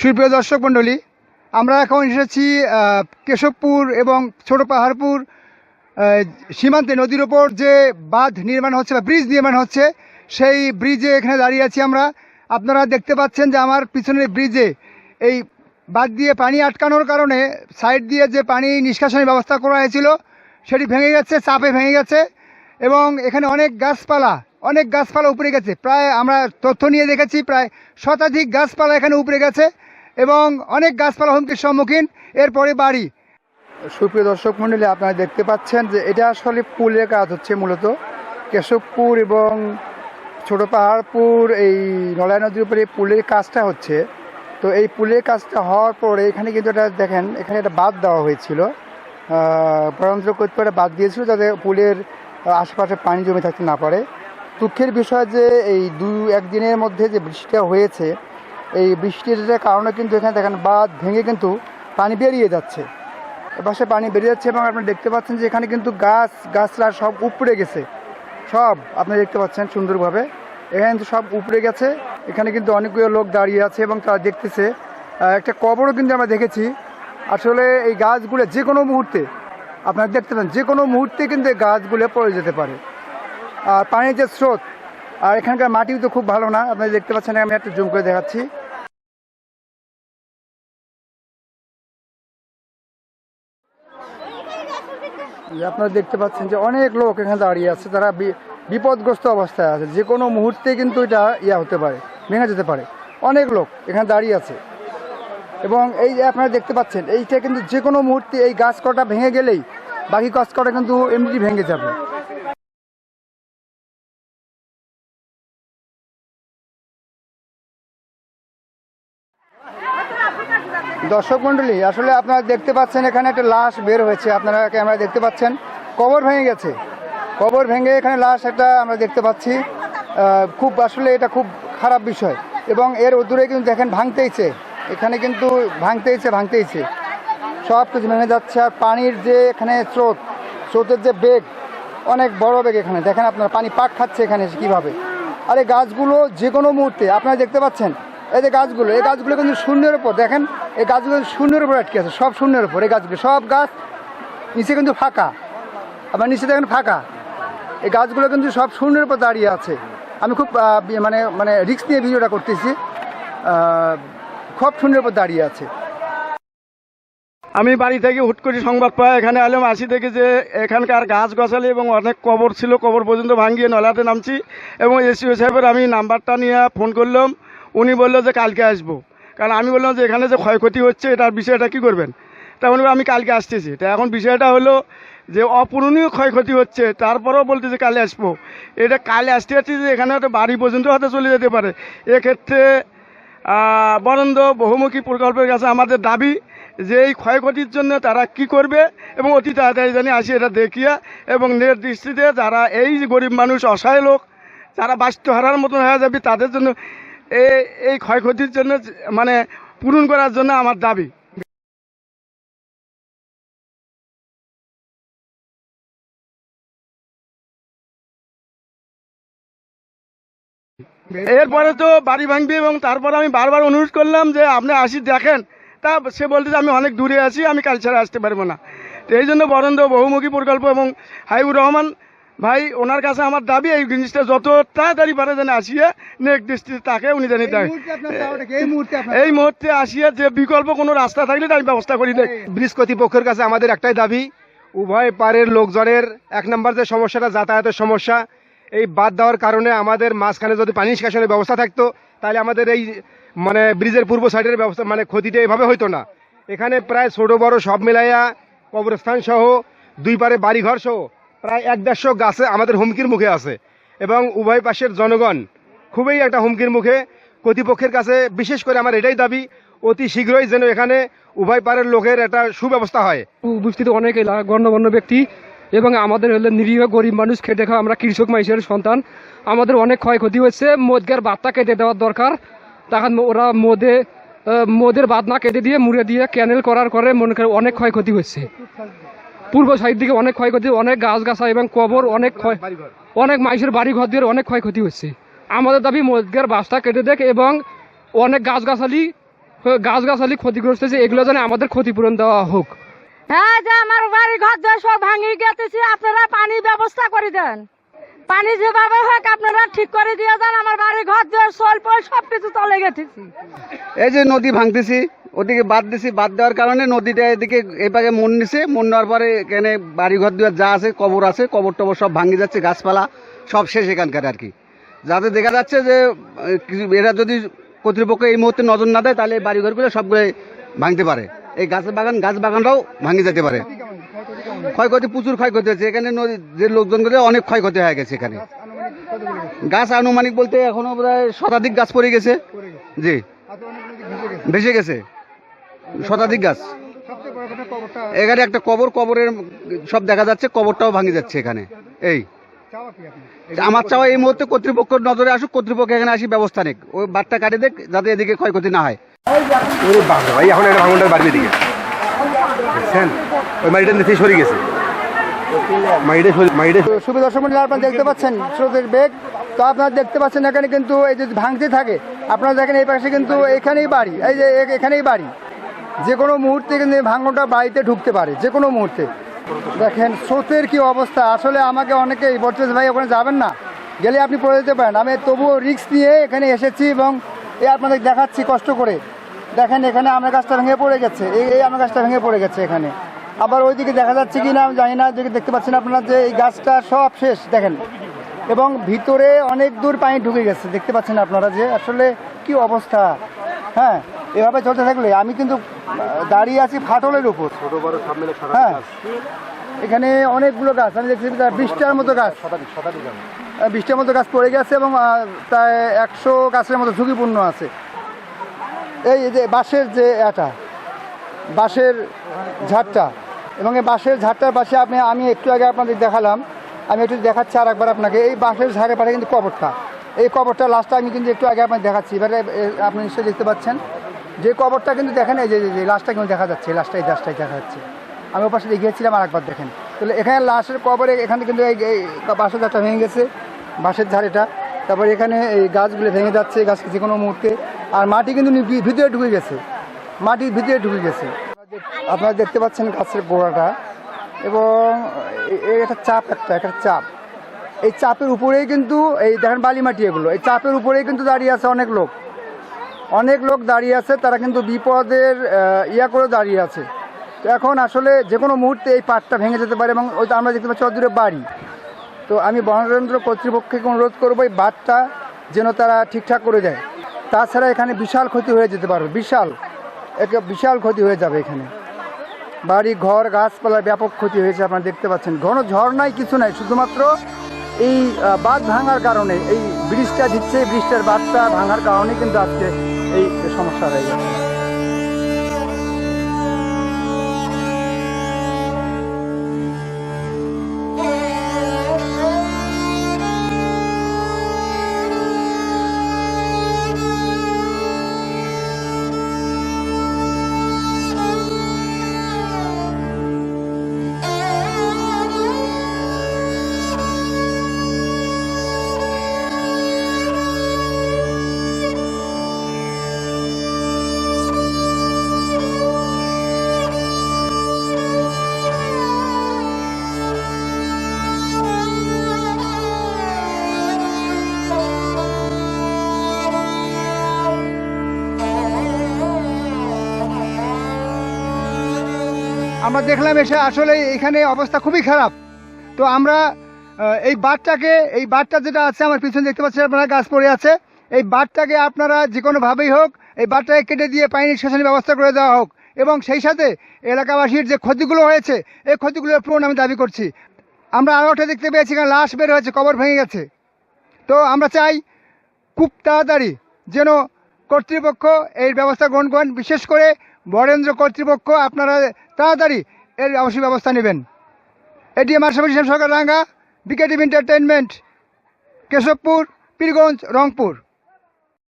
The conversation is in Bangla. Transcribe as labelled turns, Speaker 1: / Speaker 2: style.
Speaker 1: সুপ্রিয় দর্শক মণ্ডলী, আমরা এখন এসেছি কেশবপুর এবং ছোট পাহাড়পুর সীমান্তে নদীর ওপর যে বাঁধ নির্মাণ হচ্ছে বা ব্রিজ নির্মাণ হচ্ছে, সেই ব্রিজে এখানে দাঁড়িয়ে আছি আমরা। আপনারা দেখতে পাচ্ছেন যে আমার পিছনের ব্রিজে এই বাঁধ দিয়ে পানি আটকানোর কারণে সাইড দিয়ে যে পানি নিষ্কাশনের ব্যবস্থা করা হয়েছিল, সেটি ভেঙে গেছে, চাপে ভেঙে গেছে এবং এখানে অনেক গাছপালা অনেক গাছপালা উপরে গেছে। প্রায় আমরা তথ্য নিয়ে দেখেছি, প্রায় শতাধিক গাছপালা এখানে উপরে গেছে। এবং অনেক গাছপালা হুমকির সম্মুখীন, এরপরে বাড়ি। সুপ্রিয় দর্শক মণ্ডলী আপনারা দেখতে পাচ্ছেন যে এটা আসলে পুলের কাজ হচ্ছে মূলত। কেশবপুর এবং ছোট পাহাড়পুর, এই নলায় নদীর উপরে পুলের কাজটা হচ্ছে। তো এই পুলের কাজটা হওয়ার পরে এখানে কিন্তু এটা দেখেন, এখানে একটা বাদ দেওয়া হয়েছিল। পরান্তর করতে পারে বাদ দিয়েছিল যাতে পুলের আশেপাশে পানি জমে থাকতে না পারে। দুঃখের বিষয় যে এই দু একদিনের মধ্যে যে বৃষ্টিটা হয়েছে এই বৃষ্টির কারণে কিন্তু এখানে দেখেন বাঁধ ভেঙে কিন্তু পানি বেরিয়ে যাচ্ছে। এপাশে পানি বেরিয়ে যাচ্ছে এবং আপনারা দেখতে পাচ্ছেন যে এখানে কিন্তু গাছ, গাছরা সব উপড়ে গেছে। সব আপনারা দেখতে পাচ্ছেন সুন্দরভাবে। এখানে কিন্তু সব উপড়ে গেছে। এখানে কিন্তু অনেকগুলো লোক দাঁড়িয়ে আছে এবং তারা দেখতেছে। একটা কবরও কিন্তু আমরা দেখেছি। আসলে এই গাছগুলো যে কোনো মুহূর্তে, আপনারা দেখতে পান যে কোনো মুহূর্তে কিন্তু এই গাছগুলো পড়ে যেতে পারে। আর পানির যে স্রোত আর এখানকার মাটিও তো খুব ভালো না। আপনারা দেখতে পাচ্ছেন, আমি একটু জুম করে দেখাচ্ছি। আপনারা দেখতে পাচ্ছেন যে অনেক লোক এখানে দাঁড়িয়ে আছে, তারা বিপদগ্রস্ত অবস্থায় আছে। যে কোনো মুহূর্তে কিন্তু এটা ইয়া হতে পারে, ভেঙে যেতে পারে। অনেক লোক এখানে দাঁড়িয়ে আছে। এবং এই যে আপনারা দেখতে পাচ্ছেন, এইটা কিন্তু যে কোনো মুহূর্তে এই গাছ কটা ভেঙে গেলেই বাকি গাছ কটা কিন্তু এমনি ভেঙে যাবে। দর্শক মণ্ডলী, আসলে আপনারা দেখতে পাচ্ছেন এখানে একটা লাশ বের হয়েছে। আপনারা ক্যামেরা দেখতে পাচ্ছেন। কবর ভেঙে গেছে। কবর ভেঙে এখানে লাশ একটা আমরা দেখতে পাচ্ছি। খুব আসলে এটা খুব খারাপ বিষয়। এবং এর দূরে কিন্তু দেখেন ভাঙতেইছে। এখানে কিন্তু ভাঙতেইছে ভাঙতেইছে। সব কিছু ভেঙে যাচ্ছে। আর পানির যে এখানে স্রোত, স্রোতের যে বেগ, অনেক বড় বেগ এখানে। দেখেন আপনার, পানি পাক খাচ্ছে এখানে কীভাবে। আর এই গাছগুলো যে কোনো মুহূর্তে, আপনারা দেখতে পাচ্ছেন এই যে গাছগুলো, এই গাছগুলো কিন্তু শূন্যের উপর, দেখেন, এই গাছগুলো শূন্যের উপর আটকে আছে, সব শূন্যের উপর, এই গাছগুলো, সব গাছ নিচে কিন্তু ফাঁকা। আবার নিচে দেখেন ফাঁকা। এই গাছগুলো কিন্তু সব শূন্যের উপর দাঁড়িয়ে আছে। আমি খুব মানে মানে রিস্ক নিয়ে ভিডিওটা করতেছি। খুব শূন্যের উপর দাঁড়িয়ে আছে।
Speaker 2: আমি বাড়ি থেকে হুট করে সংবাদ পাই, এখানে এলাম আসি দেখি যে এখানকার গাছ গছালি এবং অনেক কবর ছিল, কবর পর্যন্ত ভাঙিয়ে নলাতে নামছি এবং এসিও সাহেবের আমি নাম্বারটা নিয়ে ফোন করলাম। উনি বলল যে কালকে আসব। কারণ আমি বললাম যে এখানে যে ক্ষয়ক্ষতি হচ্ছে, এটার বিষয়টা কি করবেন? তা উনি আমি কালকে আসতেছি। তা এখন বিষয়টা হলো যে অপূরণীয় ক্ষয়ক্ষতি হচ্ছে, তারপরেও বলতেছে কালে আসব। এটা কালে আসতে আসতে যে এখানে হয়তো বাড়ি পর্যন্ত হয়তো চলে যেতে পারে। এক্ষেত্রে বরন্দ বহুমুখী প্রকল্পের কাছে আমাদের দাবি যে এই ক্ষয়ক্ষতির জন্য তারা কি করবে এবং অতি তাড়াতাড়ি জানি আসি এটা দেখিয়া এবং নির্দৃষ্টিতে যারা এই গরিব মানুষ, অসহায় লোক, যারা বাস্তু হারার মতন হয়ে যাবে, তাদের জন্য এই ক্ষয়ক্ষতির জন্য মানে পূরণ করার জন্য আমার দাবি। এরপরে তো বাড়ি ভাঙবি এবং তারপরে আমি বারবার অনুরোধ করলাম যে, আপনি আসি, দেখেন। তা সে বলতে যে, আমি অনেক দূরে আছি, আমি কাল ছাড়া আসতে পারব না। তো এই জন্য বরেন্দ্র বহুমুখী প্রকল্প এবং হাইবুর রহমান ভাই ওনার কাছে আমার দাবি এই জিনিসটা যত তাড়াতাড়ি পারে যেন আসিয়ে নেক দৃষ্টিতে তাকে উনি জানি তাই
Speaker 1: এই মুহূর্তে আপনার
Speaker 2: এই মুহূর্তে আসিয়া যে বিকল্প কোনো রাস্তা থাকলে তাই ব্যবস্থা করি দেখ।
Speaker 3: ব্রিজ কর্তৃপক্ষের কাছে আমাদের একটাই দাবি উভয় পারের লোকজনের এক নম্বর যে সমস্যাটা যাতায়াতের সমস্যা এই বাদ দেওয়ার কারণে আমাদের মাঝখানে যদি পানি নিষ্কাশনের ব্যবস্থা থাকতো তাহলে আমাদের এই মানে ব্রিজের পূর্ব সাইডের ব্যবস্থা মানে ক্ষতিটা এভাবে হতো না। এখানে প্রায় ছোট বড় সব মিলাইয়া কবরস্থান সহ দুই পারে বাড়িঘর সহ প্রায় এক দেড়শো গাছে আমাদের হুমকির মুখে আছে। এবং উভয় পাশের জনগণ খুবই একটা হুমকির মুখে কর্তৃপক্ষের কাছে বিশেষ করে আমার এটাই দাবি, অতি শীঘ্রই যেন এখানে উভয় পারের লোকের একটা সুব্যবস্থা হয়।
Speaker 4: উপস্থিত অনেক গণ্যমান্য ব্যক্তি এবং আমাদের হলে নিরীহ গরিব মানুষ, খেটে খাওয়া আমরা কৃষক মানুষের সন্তান। আমাদের অনেক ক্ষয়ক্ষতি হচ্ছে মদগার বাদটা কেটে দেওয়ার দরকার। তখন ওরা মদে মদের বাদ না কেটে দিয়ে, মুড়ে দিয়ে ক্যানেল করার করে মনে করে অনেক ক্ষয়ক্ষতি হচ্ছে পূর্ব সাইড দিকে অনেক ক্ষয়ক্ষতি অনেক গাছ গাছা এবং কবর অনেক ক্ষয় অনেক মানুষের বাড়ি ঘর দিয়ে অনেক ক্ষয়ক্ষতি হচ্ছে। আমাদের দাবি মদগার বাসটা কেটে দেখ এবং অনেক গাছগাছালি গাছ গাছালি ক্ষতিগ্রস্ত হয়েছে। এগুলো যেন আমাদের ক্ষতিপূরণ দেওয়া হোক।
Speaker 5: হ্যাঁ যে আমার বাড়ি ঘর দুয়ার সব ভাঙি গেতেছি আপনারা পানির ব্যবস্থা করে দেন। পানি যেভাবে হোক আপনারা ঠিক করে দিয়ে দেন। আমার বাড়ি ঘর দুয়ার সল পল সব কিছু তলে গেতেছি।
Speaker 6: এই যে নদী ভাঙতেছি ওদিকে বাদ দিছি, বাদ দেওয়ার কারণে নদীটা এদিকে এপাকে মন নিছে, মন নেওয়ার পরে এখানে বাড়ি ঘর দুয়ার যা আছে, কবর আছে কবর টবর সব ভাঙে যাচ্ছে, গাছপালা সব শেষ এখানকার আর কি। যাতে দেখা যাচ্ছে যে এরা যদি কর্তৃপক্ষ এই মুহূর্তে নজর না দেয়, তাহলে এই বাড়ি ঘরগুলো সবগুলো ভাঙতে পারে। এই গাছের বাগান, গাছ বাগানটাও ভাঙে যেতে পারে। ক্ষয়ক্ষতি, প্রচুর ক্ষয়ক্ষতি হয়েছে। এখানে যে লোকজনগুলো অনেক ক্ষয়ক্ষতি হয়ে গেছে এখানে। গাছ আনুমানিক বলতে এখনও প্রায় শতাধিক গাছ পড়ে গেছে। জি। ভেসে গেছে। শতাধিক গাছ।
Speaker 1: সবচেয়ে বড় কথা কবরটা
Speaker 6: এখানে একটা কবর কবরের সব দেখা যাচ্ছে কবরটাও ভাঙে যাচ্ছে এখানে। এই। আমার চাওয়া এই মুহূর্তে কর্তৃপক্ষের নজরে আসুক কর্তৃপক্ষ এখানে আসি ব্যবস্থা নেক। ওই বাটটা কাটে দেখ যাতে এদিকে ক্ষয়ক্ষতি না হয়।
Speaker 3: ভাই এখন একটা ভাঙনটার বাড়ির দিকে দেখছেন? ওই মাটিটা নিচে সরে গেছে।
Speaker 1: দর্শক মন্ডলী আপনারা দেখতে পাচ্ছেন স্রোতের বেগ তো আপনারা দেখতে পাচ্ছেন এখানে কিন্তু এই যে ভাঙতে থাকে আপনারা দেখেন এই পাশে কিন্তু এখানেই বাড়ি এই যে এখানেই বাড়ি। যে কোনো মুহূর্তে কিন্তু ভাঙনটা বাড়িতে ঢুকতে পারে যে কোনো মুহূর্তে। দেখেন স্রোতের কি অবস্থা? আসলে আমাকে অনেকেই বলছে যে, ভাই ওখানে যাবেন না গেলে আপনি পড়ে যেতে পারেন। আমি তবুও রিস্ক নিয়ে এখানে এসেছি এবং এই আপনাদের দেখাচ্ছি কষ্ট করে। দেখেন এখানে আমার গাছটা ভেঙে পড়ে গেছে। এই এই আমের গাছটা ভেঙে পড়ে গেছে এখানে। আবার ওইদিকে দেখা যাচ্ছে কি না আমি জানি না যেদিকে দেখতে পাচ্ছেন আপনারা যে এই গাছটা সব শেষ দেখেন। এবং ভিতরে অনেক দূর পানি ঢুকে গেছে দেখতে পাচ্ছেন আপনারা যে আসলে কি অবস্থা। হ্যাঁ এভাবে চলতে থাকলে আমি কিন্তু দাঁড়িয়ে আছি ফাটলের উপর। হ্যাঁ। এখানে অনেকগুলো গাছ আমি দেখছি বিশটার মতো গাছ। বিশটার মতো গাছ পড়ে গেছে এবং প্রায় একশো গাছের মতো ঝুঁকিপূর্ণ আছে। এই যে বাঁশের যে এটা বাঁশের ঝাড়টা এবং এই বাঁশের ঝাড়টার পাশে আপনি আমি একটু আগে আপনাদের দেখালাম আমি একটু দেখাচ্ছি আর একবার আপনাকে এই বাঁশের ঝাড়ের পাশে কিন্তু কবরটা। এই কবরটা লাস্টটা আমি কিন্তু একটু আগে আপনাকে দেখাচ্ছি এবারে আপনি নিশ্চয়ই দেখতে পাচ্ছেন। যে কবরটা কিন্তু দেখেন, এই যে লাশটা কিন্তু দেখা যাচ্ছে লাশটা, এই লাশটাই দেখা যাচ্ছে। আমি ওর পাশে গিয়েছিলাম আর একবার দেখেন। তাহলে এখানে লাশের কবরে, এখানে কিন্তু এই বাঁশের ঝাড়টা ভেঙে গেছে, বাঁশের এটা। তারপরে এখানে এই গাছগুলো ভেঙে যাচ্ছে গাছ যে কোনো মুহূর্তে। আর মাটি কিন্তু ভিতরে ঢুকে গেছে। মাটির ভিতরে ঢুকে গেছে। আপনারা দেখতে পাচ্ছেন গাছের গোড়াটা। এবং এ- এ- একটা চাপ একটা একটা চাপ। এই চাপের উপরেই কিন্তু, এই দেখেন বালি মাটি এগুলো। এই চাপের উপরেই কিন্তু দাঁড়িয়ে আছে অনেক লোক। অনেক লোক দাঁড়িয়ে আছে, তারা কিন্তু বিপদের ইয়া করে দাঁড়িয়ে আছে। তো এখন আসলে যে কোনো মুহূর্তে এই পাটটা ভেঙে যেতে পারে এবং ওই তো আমরা দেখতে পাচ্ছি অদূরে বাড়ি। তো আমি বনরেন্দ্র কর্তৃপক্ষকে অনুরোধ করব এই বাঁধটা যেন তারা ঠিকঠাক করে দেয়। তাছাড়া এখানে বিশাল ক্ষতি হয়ে যেতে পারবে, বিশাল। একে বিশাল ক্ষতি হয়ে যাবে এখানে। বাড়ি, ঘর, গাছপালার ব্যাপক ক্ষতি হয়েছে, আপনারা দেখতে পাচ্ছেন। ঘন ঝড় নাই, কিছু নাই, শুধুমাত্র এই বাঁধ ভাঙার কারণে, এই ব্রিজটা দিচ্ছে ব্রিজটার বাঁধটা ভাঙার কারণে কিন্তু আজকে এই সমস্যা হয়ে গেছে আমরা দেখলাম এসে আসলে এখানে অবস্থা খুবই খারাপ। তো আমরা এই বাটটাকে এই বাটটা যেটা আছে, আমার পিছনে দেখতে পাচ্ছেন আপনারা, গাছ পড়ে আছে। এই বাটটাকে আপনারা যে কোনোভাবেই হোক, এই বাটটাকে কেটে দিয়ে পানি নিষ্কাশনের ব্যবস্থা করে দেওয়া হোক এবং সেই সাথে এলাকাবাসীর যে ক্ষতিগুলো হয়েছে, এই ক্ষতিগুলোর পূরণ আমি দাবি করছি। আমরা আরও একটা দেখতে পেয়েছি, এখানে লাশ বের হয়েছে, কবর ভেঙে গেছে। তো আমরা চাই খুব তাড়াতাড়ি যেন কর্তৃপক্ষ এই ব্যবস্থা গ্রহণ করেন, বিশেষ করে বরেন্দ্র কর্তৃপক্ষ আপনারা তাড়াতাড়ি এর অবশ্যই ব্যবস্থা নেবেন। এটি আমার সরকার রাঙ্গা, বিকেটিভ এন্টারটেনমেন্ট কেশবপুর, পীরগঞ্জ, রংপুর।